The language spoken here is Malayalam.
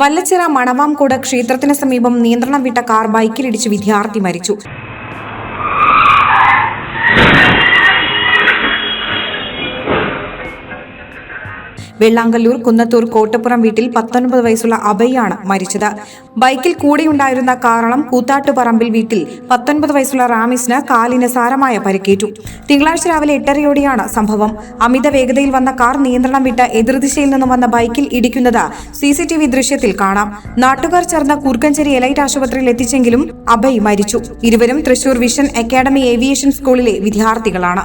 വല്ലച്ചിറ മണവാംകോട് ക്ഷേത്രത്തിന് സമീപം നിയന്ത്രണം വിട്ട കാർ ബൈക്കിലിടിച്ച് വിദ്യാർത്ഥി മരിച്ചു. വെള്ളാങ്കല്ലൂർ കുന്നത്തൂർ കോട്ടപ്പുറം വീട്ടിൽ പത്തൊൻപത് വയസ്സുള്ള അഭയാണ് മരിച്ചത്. ബൈക്കിൽ കൂടെയുണ്ടായിരുന്ന കാറളം കൂത്താട്ടുപറമ്പിൽ വീട്ടിൽ പത്തൊൻപത് വയസ്സുള്ള റാമിസിന് കാലിന് സാരമായ പരിക്കേറ്റു. തിങ്കളാഴ്ച രാവിലെ എട്ടരയോടെയാണ് സംഭവം. അമിത വേഗതയിൽ വന്ന കാർ നിയന്ത്രണം വിട്ട് എതിർദിശയിൽ നിന്നും വന്ന ബൈക്കിൽ ഇടിക്കുന്നത് സി സി ടി വി ദൃശ്യത്തിൽ കാണാം. നാട്ടുകാർ ചേർന്ന കൂർക്കഞ്ചേരി എലൈറ്റ് ആശുപത്രിയിൽ എത്തിച്ചെങ്കിലും അഭയ് മരിച്ചു. ഇരുവരും തൃശൂർ വിഷൻ അക്കാദമി ഏവിയേഷൻ സ്കൂളിലെ വിദ്യാർത്ഥികളാണ്.